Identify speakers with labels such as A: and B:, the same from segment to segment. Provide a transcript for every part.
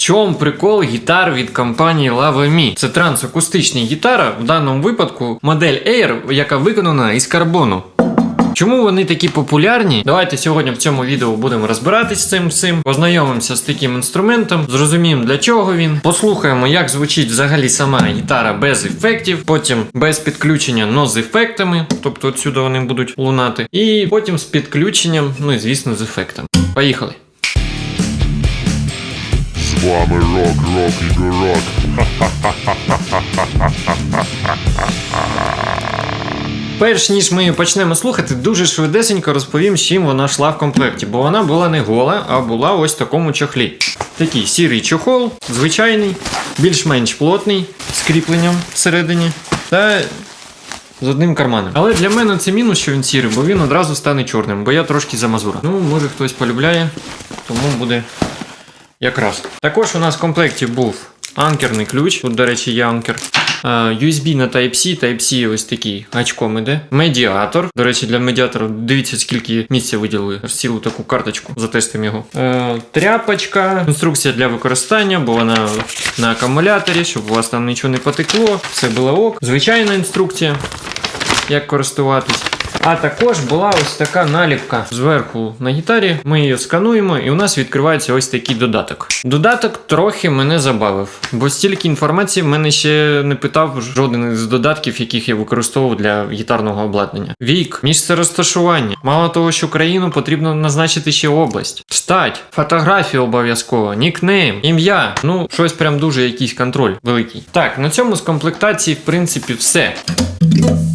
A: чому прикол гітар від компанії Lava Me? Це трансакустична гітара, в даному випадку модель Air, яка виконана із карбону. Чому вони такі популярні? Давайте сьогодні в цьому відео будемо розбиратись з цим всім, познайомимося з таким інструментом, зрозуміємо для чого він, послухаємо, як звучить взагалі сама гітара без ефектів, потім без підключення, но з ефектами, тобто отсюди вони будуть лунати, і потім з підключенням, ну і звісно, з ефектами. Поїхали!
B: Вами рок, рок і город.
A: Перш ніж ми почнемо слухати, дуже швидесенько розповім, з чим вона йшла в комплекті, бо вона була не гола, а була ось в такому чохлі. Такий сірий чохол, звичайний, більш-менш плотний, з кріпленням всередині та з одним карманом. Але для мене це мінус, що він сірий, бо він одразу стане чорним, бо я трошки замазура. Ну, може хтось полюбляє, тому буде якраз. Також у нас в комплекті був анкерний ключ. Тут, до речі, є анкер. Е, USB на Type-C, Type-C ось такий гачком іде. Медіатор. До речі, для медіатора дивіться, скільки місця виділили. Цілу таку карточку затестимо його. Е, тряпочка, інструкція для використання, бо вона на акумуляторі, щоб у вас там нічого не потекло. Все було ок. Звичайна інструкція, як користуватись. А також була ось така наліпка зверху на гітарі. Ми її скануємо, і у нас відкривається ось такий додаток. Додаток трохи мене забавив, бо стільки інформації мене ще не питав жоден із додатків, яких я використовував для гітарного обладнання. Вік, місце розташування. Мало того, що країну потрібно назначити ще область. Стать, фотографію обов'язково, нікнейм, ім'я. Ну, щось прям дуже якийсь контроль великий. Так, на цьому з комплектації, в принципі, все.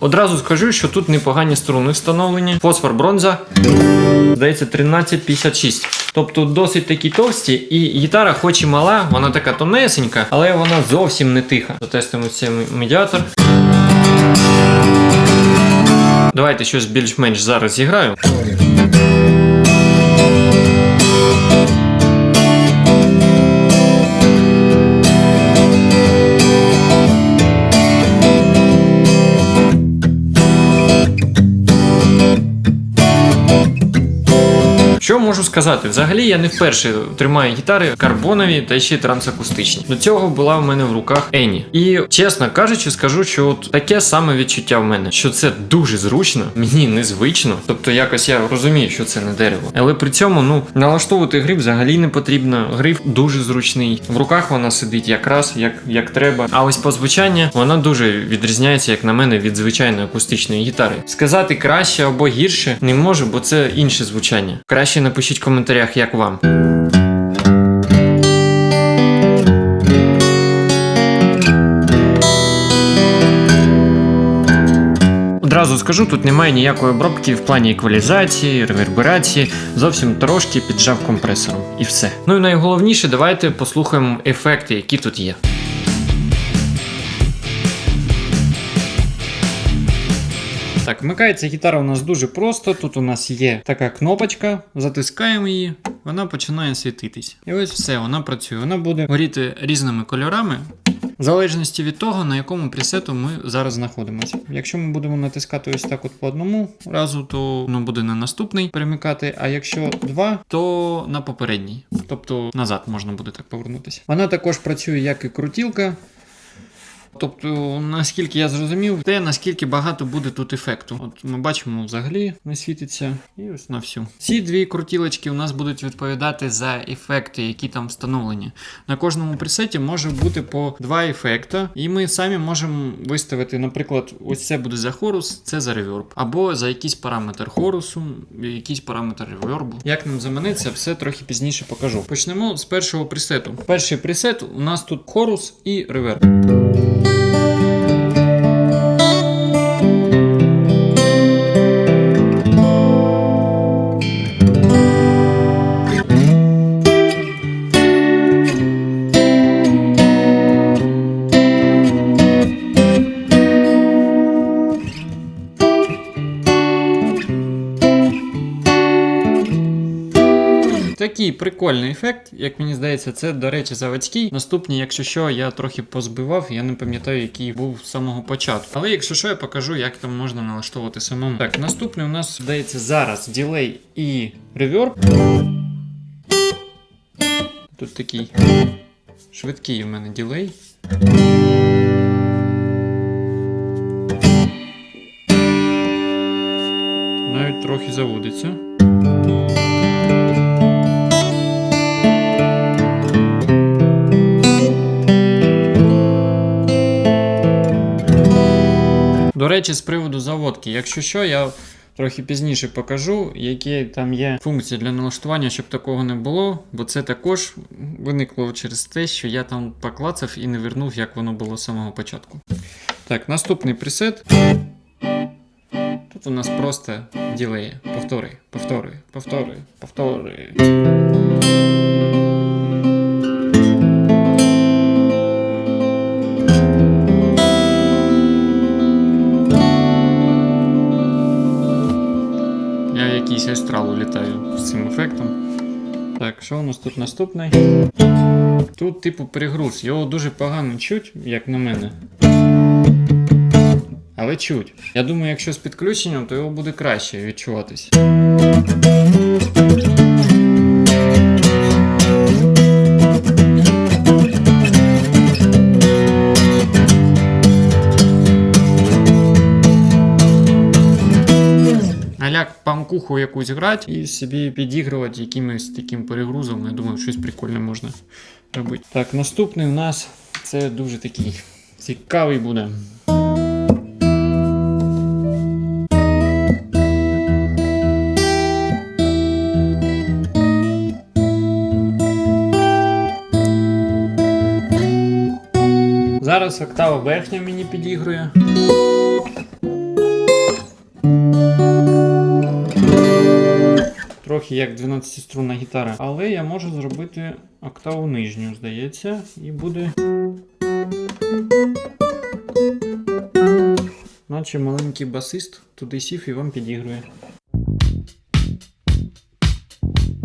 A: Одразу скажу, що тут непогані струни встановлені. Фосфор бронза. Здається, 1356. Тобто досить такі товсті, і гітара, хоч і мала, вона така тонесенька, але вона зовсім не тиха. Затестимо цей медіатор. Давайте щось більш-менш зараз зіграю. Що можу сказати? Взагалі я не вперше тримаю гітари карбонові та ще й трансакустичні. До цього була в мене в руках Ені. І чесно кажучи, скажу, що от таке саме відчуття в мене, що це дуже зручно, мені незвично. Тобто якось я розумію, що це не дерево. Але при цьому ну налаштовувати гриф взагалі не потрібно. Гриф дуже зручний. В руках вона сидить якраз як, як треба. А ось по звучанню вона дуже відрізняється, як на мене, від звичайної акустичної гітари. Сказати краще або гірше не можу, бо це інше звучання. Краще напишіть в коментарях, як вам. Одразу скажу, тут немає ніякої обробки в плані еквалізації, реверберації, зовсім трошки піджав компресором. І все. Ну і найголовніше, давайте послухаємо ефекти, які тут є. Так, вмикається гітара у нас дуже просто. Тут у нас є така кнопочка, затискаємо її, вона починає світитись. І ось все, вона працює. Вона буде горіти різними кольорами. В залежності від того, на якому пресету ми зараз знаходимося. Якщо ми будемо натискати ось так от по одному разу, то воно буде на наступний перемикати, а якщо два, то на попередній. Тобто назад можна буде так повернутися. Вона також працює як і крутілка. Тобто, наскільки я зрозумів, те наскільки багато буде тут ефекту. От ми бачимо, взагалі не світиться, і ось на всю. Ці дві крутілочки у нас будуть відповідати за ефекти, які там встановлені. На кожному пресеті може бути по два ефекта, і ми самі можемо виставити, наприклад, ось це буде за хорус, це за реверб, або за якийсь параметр хорусу, якийсь параметр ревербу. Як нам заманеться, все трохи пізніше покажу. Почнемо з першого пресету. Перший пресет у нас тут хорус і реверб. Thank you. Такий прикольний ефект, як мені здається, це, до речі, заводський. Наступні, якщо що, я трохи позбивав, я не пам'ятаю, який був з самого початку. Але якщо що, я покажу, як там можна налаштовувати самому. Так, наступний у нас здається зараз ділей і реверб. Тут такий Швидкий у мене ділей. Навіть трохи заводиться. Речі, з приводу заводки, якщо що, я трохи пізніше покажу, які там є функції для налаштування, щоб такого не було, бо це також виникло через те, що я там поклацав і не вернув, як воно було з самого початку. Так, наступний пресет. Тут у нас просто ділеє. Повтори, повтори, повтори, повтори. Якийсь астрал улітаю з цим ефектом. Так, що у нас тут наступний? Тут, типу, перегруз. Його дуже погано чуть, як на мене. Але чуть. Я думаю, якщо з підключенням, то його буде краще відчуватись. Аляк памкуху якусь грати і собі підігрувати якимось таким перегрузом. Я думаю, щось прикольне можна робити. Так, наступний у нас це дуже такий цікавий буде. Зараз октава верхня мені підігрує. Трохи як 12-струнна гітара. Але я можу зробити октаву нижню, здається, і буде. Наче маленький басист туди сів і вам підігрує.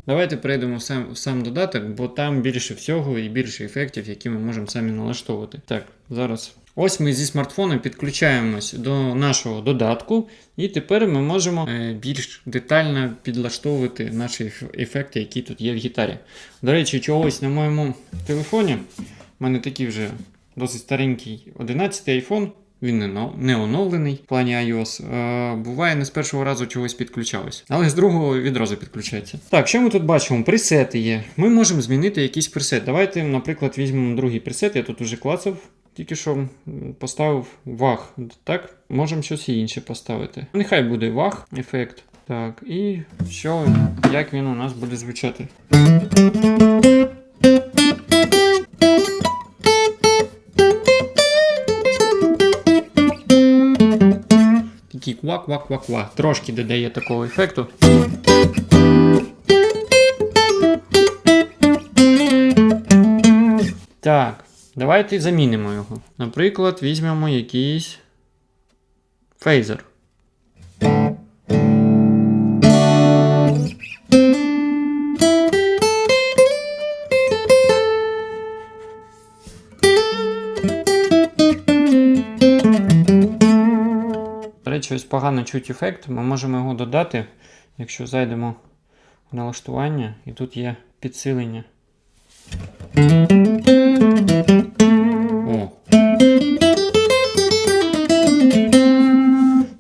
A: Давайте перейдемо в сам, в сам додаток, бо там більше всього і більше ефектів, які ми можемо самі налаштовувати. Так, зараз. Ось ми зі смартфону підключаємось до нашого додатку, і тепер ми можемо е, більш детально підлаштовувати наші ефекти, які тут є в гітарі. До речі, чогось на моєму телефоні, в мене такий вже досить старенький 11 iPhone, він не, оновлений в плані iOS. Е, буває, не з першого разу чогось підключалось, але з другого відразу підключається. Так, що ми тут бачимо? Пресети є. Ми можемо змінити якийсь пресет. Давайте, наприклад, візьмемо другий пресет. Я тут уже клацав. Тільки що поставив ваг. Так, можемо щось інше поставити. Нехай буде ваг ефект. Так, і що, як він у нас буде звучати. Такий ква-ква-ква-ква. Трошки додає такого ефекту. Так, давайте замінимо його. Наприклад, візьмемо якийсь фейзер. Речі, погано чуть ефект. Ми можемо його додати, якщо зайдемо в налаштування, і тут є підсилення. О.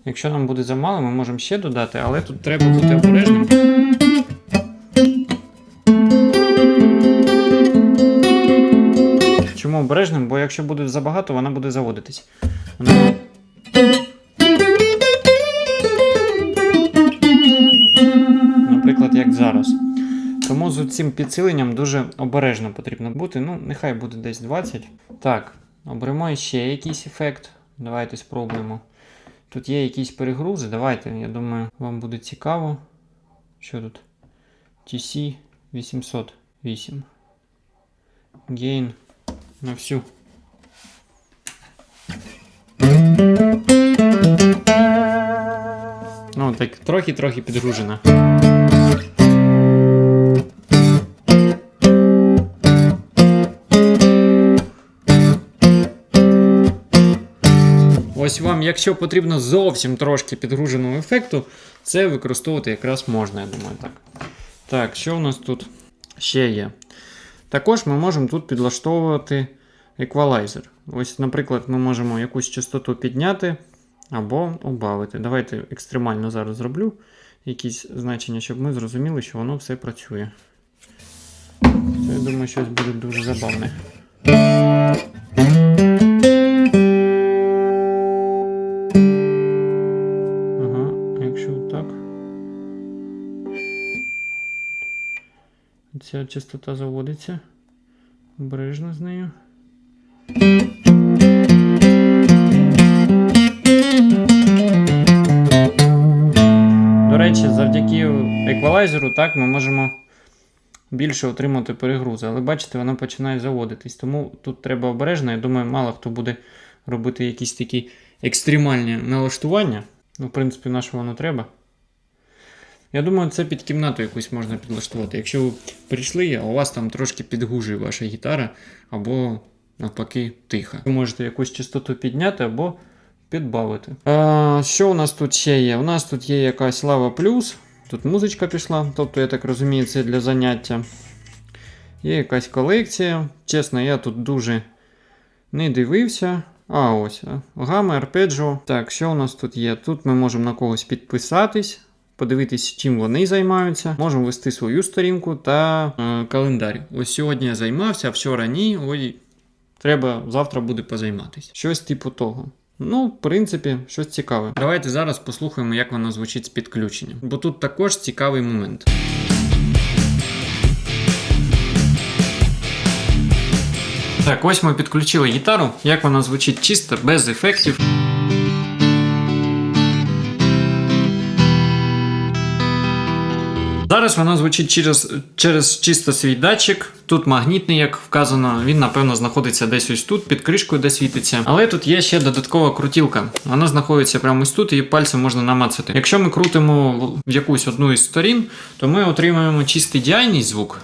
A: Якщо нам буде замало, ми можемо ще додати, але тут треба бути обережним. Чому обережним? Бо якщо буде забагато, вона буде заводитись. Вона... Тому з цим підсиленням дуже обережно потрібно бути. Ну, нехай буде десь 20. Так, оберемо ще якийсь ефект. Давайте спробуємо. Тут є якісь перегрузи. Давайте, я думаю, вам буде цікаво. Що тут? TC 808. Gain на всю. Ну, так, трохи-трохи підгружена. Ось вам, якщо потрібно зовсім трошки підгруженого ефекту, це використовувати якраз можна, я думаю, так. Так, що у нас тут ще є? Також ми можемо тут підлаштовувати еквалайзер. Ось, наприклад, ми можемо якусь частоту підняти або убавити. Давайте екстремально зараз зроблю якісь значення, щоб ми зрозуміли, що воно все працює. Це, я думаю, щось буде дуже забавне. Ця частота заводиться. Обережно з нею. До речі, завдяки еквалайзеру так ми можемо більше отримати перегрузи. Але бачите, вона починає заводитись. Тому тут треба обережно. Я думаю, мало хто буде робити якісь такі екстремальні налаштування. Ну, в принципі, на що воно треба. Я думаю, це під кімнату якусь можна підлаштувати. Якщо ви прийшли, а у вас там трошки підгужує ваша гітара, або навпаки тиха. Ви можете якусь частоту підняти або підбавити. А, що у нас тут ще є? У нас тут є якась лава плюс. Тут музичка пішла, тобто, я так розумію, це для заняття. Є якась колекція. Чесно, я тут дуже не дивився. А, ось. Гами, арпеджо. Так, що у нас тут є? Тут ми можемо на когось підписатись, подивитись, чим вони займаються. Можемо вести свою сторінку та е, календар. Ось сьогодні я займався, а вчора ні. Ой, треба завтра буде позайматись. Щось типу того. Ну, в принципі, щось цікаве. Давайте зараз послухаємо, як воно звучить з підключенням. Бо тут також цікавий момент. Так, ось ми підключили гітару. Як вона звучить чисто, без ефектів. Зараз вона звучить через, через чисто свій датчик. Тут магнітний, як вказано, він напевно знаходиться десь ось тут, під кришкою, де світиться. Але тут є ще додаткова крутілка. Вона знаходиться прямо ось тут, і пальцем можна намацати. Якщо ми крутимо в якусь одну із сторін, то ми отримаємо чистий діальний звук.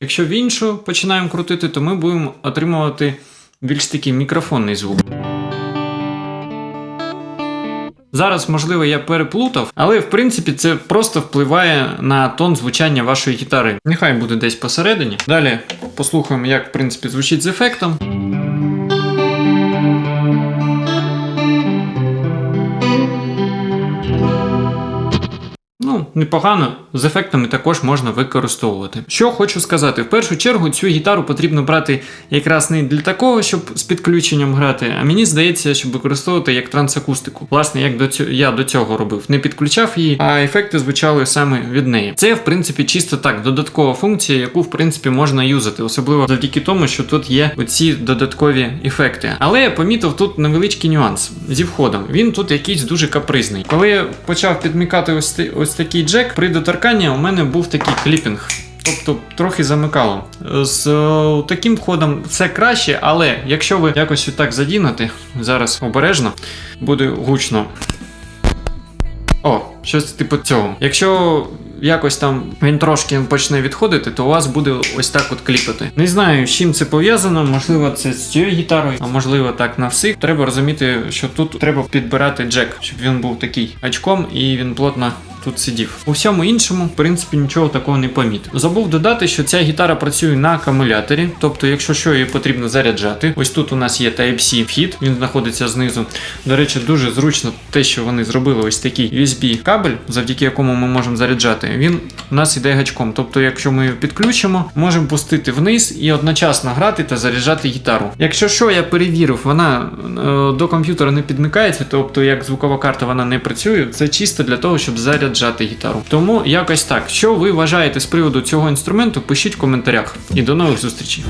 A: Якщо в іншу починаємо крутити, то ми будемо отримувати більш такий мікрофонний звук. Зараз, можливо, я переплутав, але в принципі це просто впливає на тон звучання вашої гітари. Нехай буде десь посередині. Далі послухаємо, як в принципі звучить з ефектом. Ну, непогано, з ефектами також можна використовувати. Що хочу сказати, в першу чергу цю гітару потрібно брати якраз не для такого, щоб з підключенням грати, а мені здається, щоб використовувати як трансакустику. Власне, як до цього я до цього робив. Не підключав її, а ефекти звучали саме від неї. Це, в принципі, чисто так, додаткова функція, яку в принципі можна юзати, особливо завдяки тому, що тут є оці додаткові ефекти. Але я помітив тут невеличкий нюанс зі входом. Він тут якийсь дуже капризний. Коли я почав підмікати ось, ось такий джек, при доторканні у мене був такий кліпінг. Тобто трохи замикало. З е, таким входом все краще, але якщо ви якось отак задінете, зараз обережно, буде гучно. О, щось типу цього. Якщо якось там він трошки почне відходити, то у вас буде ось так от кліпати. Не знаю, з чим це пов'язано, можливо, це з цією гітарою, а можливо так на всіх. Треба розуміти, що тут треба підбирати джек, щоб він був такий очком і він плотно. Тут сидів. У всьому іншому, в принципі, нічого такого не помітив. Забув додати, що ця гітара працює на акумуляторі, тобто, якщо що, її потрібно заряджати. Ось тут у нас є Type-C вхід, він знаходиться знизу. До речі, дуже зручно те, що вони зробили ось такий USB кабель, завдяки якому ми можемо заряджати. Він у нас іде гачком. Тобто, якщо ми його підключимо, можемо пустити вниз і одночасно грати та заряджати гітару. Якщо що, я перевірив, вона е, до комп'ютера не підмикається, тобто як звукова карта вона не працює. Це чисто для того, щоб заряджати гітару. Тому якось так. Що ви вважаєте з приводу цього інструменту, пишіть в коментарях. І до нових зустрічей.